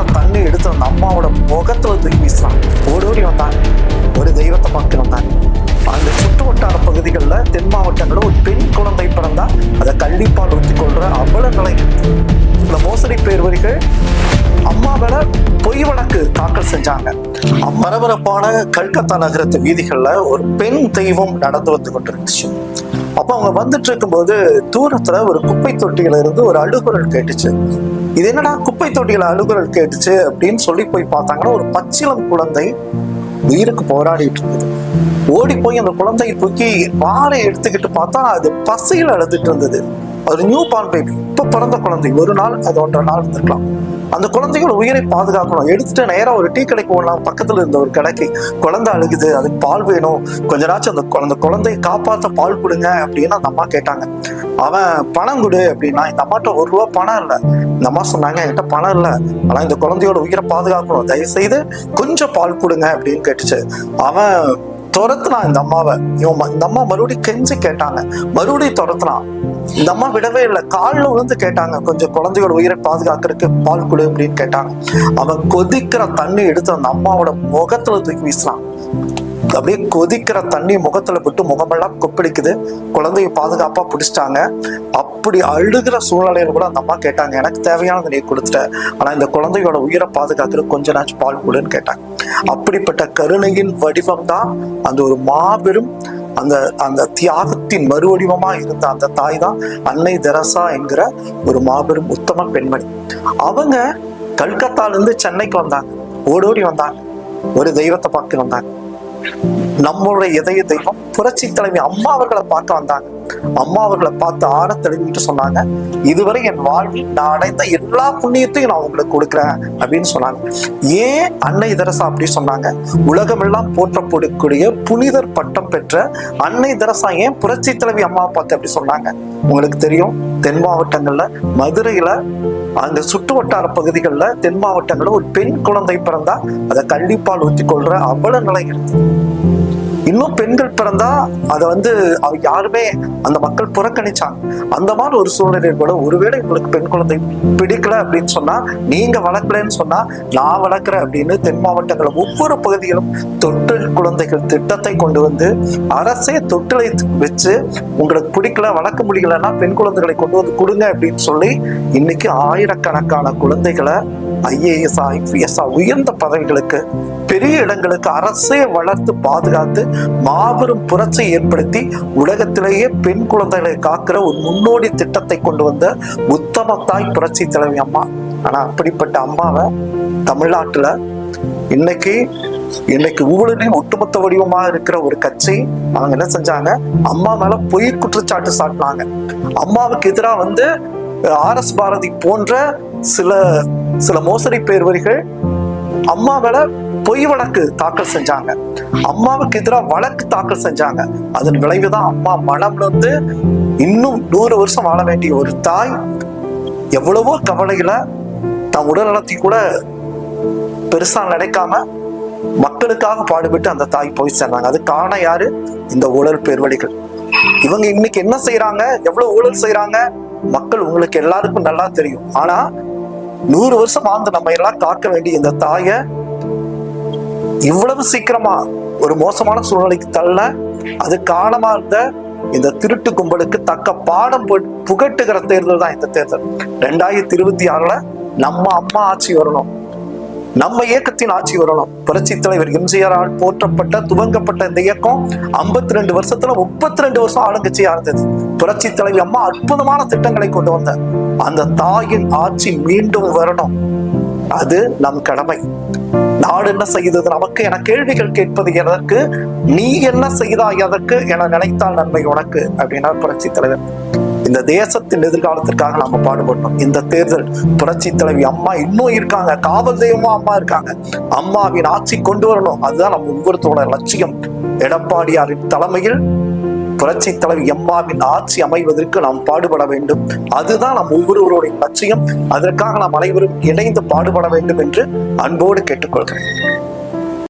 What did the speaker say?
கொதிக்கிற தண்ணி எடுத்து அந்த அம்மாவோட முகத்துல தூக்கி வீசுறான். ஓடி ஓடி வந்தாங்க ஒரு தெய்வத்தை பார்க்க வந்தாங்க அந்த சுற்று வட்டார பகுதிகளில் தென் மாவட்டங்களில் ஒரு பெண் குழந்தை பிறந்தா அதை கண்டிப்பால் ஊற்றி கொள்ற அவ்வளவு நிலை. இந்த மோசடி பேர்வரிகள் அம்மா மேல பொய் வழக்கு தாக்கல் செஞ்சாங்க. பரபரப்பான கல்கத்தா நகரத்து வீதிகளில் ஒரு பெண் தெய்வம் நடந்து வந்து கொண்டிருந்துச்சு. அப்போ அவங்க வந்துட்டு இருக்கும்போது தூரத்துல ஒரு குப்பை தொட்டியில இருந்து ஒரு அழுகுரல் கேட்டுச்சு. இது என்னடா குப்பை தொட்டியில அழுகுரல் கேட்டுச்சு அப்படின்னு சொல்லி போய் பார்த்தாங்கன்னா ஒரு பச்சிளம் குழந்தை உயிருக்கு போராடிட்டு இருந்தது. ஓடி போய் அந்த குழந்தையை தூக்கி வாழை எடுத்துக்கிட்டு பார்த்தா அது பசியில் அழுதுட்டு இருந்தது. ஒரு நியூ பார்ன் பேபி இப்ப பிறந்த குழந்தை. ஒரு நாள் அது ஒன்றரை நாள் இருந்திருக்கலாம். அந்த குழந்தையோட உயிரை பாதுகாக்கணும். எடுத்துட்டு நேராக ஒரு டீ கடைக்கு போகலாம் பக்கத்துல இருந்த ஒரு கடைக்கு குழந்தை அழுகுது. அதுக்கு பால் வேணும். கொஞ்ச நாச்சும் அந்த குழந்த குழந்தைய காப்பாத்த பால் கொடுங்க அப்படின்னு அந்த அம்மா கேட்டாங்க. அவன் பணம் கொடு அப்படின்னா இந்த அம்மாட்ட ஒரு ரூபா பணம் இல்லை. இந்த அம்மா சொன்னாங்க என்கிட்ட பணம் இல்லை. ஆனா இந்த குழந்தையோட உயிரை பாதுகாக்கணும். தயவு செய்து கொஞ்சம் பால் கொடுங்க அப்படின்னு கேட்டுச்சு. அவன் துரத்துனான் இந்த அம்மாவை. இவன் இந்த அம்மா மறுபடியும் கெஞ்சி கேட்டாங்க. மறுபடியும் துரத்துனான் இந்த அம்மா விடவே இல்லை. காலில் விழுந்து கேட்டாங்க. கொஞ்சம் குழந்தைகளோட உயிரை பாதுகாக்கிறதுக்கு பால் கொடு அப்படின்னு கேட்டாங்க. அவன் கொதிக்கிற தண்ணி எடுத்து அந்த அம்மாவோட முகத்துல தூக்கி வீசினான் அப்படியே கொதிக்கிற தண்ணி முகத்துல விட்டு முகமெல்லாம் கொப்பளிக்குது. குழந்தைய பாதுகாப்பா பிடிச்சிட்டாங்க. அப்படி அழுகிற சூழ்நிலையில கூட அந்த அம்மா கேட்டாங்க எனக்கு தேவையானதை நீ கொடுத்துட்ட. ஆனா இந்த குழந்தையோட உயிரை பாதுகாக்கிற கொஞ்ச நாச்சும் பால் கொடுன்னு கேட்டாங்க. அப்படிப்பட்ட கருணையின் வடிவம் தான் அந்த ஒரு மாபெரும் அந்த அந்த தியாகத்தின் மறுவடிவமா இருந்த அந்த தாய் தான் அன்னை தெரசா என்கிற ஒரு மாபெரும் உத்தம பெண்மணி. அவங்க கல்கத்தால இருந்து சென்னைக்கு வந்தாங்க. ஓடோடி வந்தாங்க. ஒரு தெய்வத்தை பார்க்க வந்தாங்க. நம்மளுடைய இதய தெய்வம் புரட்சி தலைவி அம்மா அவர்களை பார்க்க வந்தாங்க. அம்மா அவர்களை பார்த்து ஆற தெளிவிட்டு சொன்னாங்க இதுவரை என் வாழ்வில் நான் அடைந்த எல்லா புண்ணியத்தையும் நான் உங்களுக்கு கொடுக்குறேன் அப்படின்னு சொன்னாங்க. ஏன் அன்னை தரசா அப்படி சொன்னாங்க? உலகமெல்லாம் போற்றப்படக்கூடிய புனிதர் பட்டம் பெற்ற அன்னை தரசா ஏன் புரட்சி தலைவி அம்மாவை பார்த்து அப்படி சொன்னாங்க? உங்களுக்கு தெரியும் தென் மாவட்டங்கள்ல மதுரையில அந்த சுற்று வட்டார பகுதிகளில் தென் மாவட்டங்களில் ஒரு பெண் குழந்தை பிறந்தா அதை கள்ளிப்பால் ஊற்றி கொள்ற அவ்வளவு நிலை இருக்குது இன்னும் பெண்கள் பிறந்தா அதை வந்து அவ யாருமே அந்த மக்கள் புறக்கணிச்சாங்க. அந்த மாதிரி ஒரு சூழ்நிலை கூட ஒருவேளை உங்களுக்கு பெண் குழந்தை பிடிக்கல அப்படின்னு சொன்னா நீங்க வளர்க்கலன்னு சொன்னா நான் வளர்க்குறேன் அப்படின்னு தென் மாவட்டங்களில் ஒவ்வொரு பகுதியிலும் தொட்டில் குழந்தைகள் திட்டத்தை கொண்டு வந்து அரசே தொட்டிலை வச்சு உங்களுக்கு பிடிக்கல வளர்க்க முடியலன்னா பெண் குழந்தைகளை கொண்டு வந்து கொடுங்க அப்படின்னு சொல்லி இன்னைக்கு ஆயிரக்கணக்கான குழந்தைகளை ஐஏஎஸ் ஐபிஎஸ் உயர்ந்த பதவிகளுக்கு பெரிய இடங்களுக்கு அரசே வளர்த்து பாதுகாத்து மாபெரும் புரட்சி ஏற்படுத்தி உலகத்திலேயே பெண் குழந்தைகளை காக்கிற ஒரு முன்னோடி திட்டத்தை கொண்டு வந்த உத்தம தாய் புரட்சி தலைவி அம்மா. ஆனா அப்படிப்பட்ட அம்மாவை தமிழ்நாட்டுல இன்னைக்கு இன்னைக்கு ஊழலின் ஒட்டுமொத்த வடிவமா இருக்கிற ஒரு கட்சி அவங்க என்ன செஞ்சாங்க? அம்மா மேல பொய் குற்றச்சாட்டு சாட்டினாங்க. அம்மாவுக்கு எதிராக வந்து ஆர் எஸ் பாரதி போன்ற சில சில மோசடி பேர்வரிகள் அம்மா மேல பொய் வழக்கு தாக்கல் செஞ்சாங்க. அம்மாவுக்கு எதிராக வழக்கு தாக்கல் செஞ்சாங்க. அதன் விளைவுதான் அம்மா மனம் வந்து இன்னும் நூறு வருஷம் வாழ வேண்டிய ஒரு தாய் எவ்வளவோ கவலைகளை தன் உடல்நலத்தை கூட பெருசா நினைக்காம மக்களுக்காக பாடுபட்டு அந்த தாய் போய் சேர்ந்தாங்க. அது காண யாரு? இந்த ஊழல் பேர்வழிகள். இவங்க இன்னைக்கு என்ன செய்யறாங்க எவ்வளவு ஊழல் செய்யறாங்க மக்கள் உங்களுக்கு எல்லாருக்கும் நல்லா தெரியும். ஆனா நூறு வருஷம் வாழ்ந்து நம்ம எல்லாம் காக்க வேண்டிய இந்த தாயை இவ்வளவு சீக்கிரமா ஒரு மோசமான சூழ்நிலைக்கு தள்ள அது காரணமா இருந்த இந்த திருட்டு கும்பலுக்கு தக்க பாடம் புகட்டுகிற தேர்தல் தான் இந்த தேர்தல். ரெண்டாயிரத்தி இருபத்தி ஆறுல நம்ம அம்மா ஆட்சி வரணும். நம்ம இயக்கத்தின் ஆட்சி வரணும். புரட்சி தலைவர் எம்ஜிஆரால் போற்றப்பட்ட துவங்கப்பட்ட இந்த இயக்கம் 52 ரெண்டு வருஷத்துல முப்பத்தி ரெண்டு வருஷம் ஆளுங்கட்சியா இருந்தது. புரட்சி தலைவி அம்மா அற்புதமான திட்டங்களை கொண்டு வந்த. அந்த தாயின் ஆட்சி மீண்டும் வரணும். அது நம் கடமை. நாடு என்ன செய்தது? நமக்கு என கேள்விகள் கேட்பது எதற்கு? நீ என்ன செய்தாய் எதற்கு என நினைத்தால் நன்மை உனக்கு அப்படின்னா புரட்சி தலைவர். இந்த தேசத்தின் எதிர்காலத்திற்காக நாம பாடுபடணும். இந்த தேர்தல் புரட்சி தலைவி அம்மா இன்னும் இருக்காங்க. காவல் தெய்வமா அம்மா இருக்காங்க. அம்மாவின் ஆட்சி கொண்டு வரணும். அதுதான் நம்ம ஒவ்வொருத்தரோட லட்சியம். எடப்பாடியாரின் தலைமையில் புரட்சி தலைவி எம்மாவின் ஆட்சி அமைவதற்கு நாம் பாடுபட வேண்டும். அதுதான் நம் ஒவ்வொருவருடைய லட்சியம். அதற்காக நாம் அனைவரும் இணைந்து பாடுபட வேண்டும் என்று அன்போடு கேட்டுக்கொள்கிறேன்.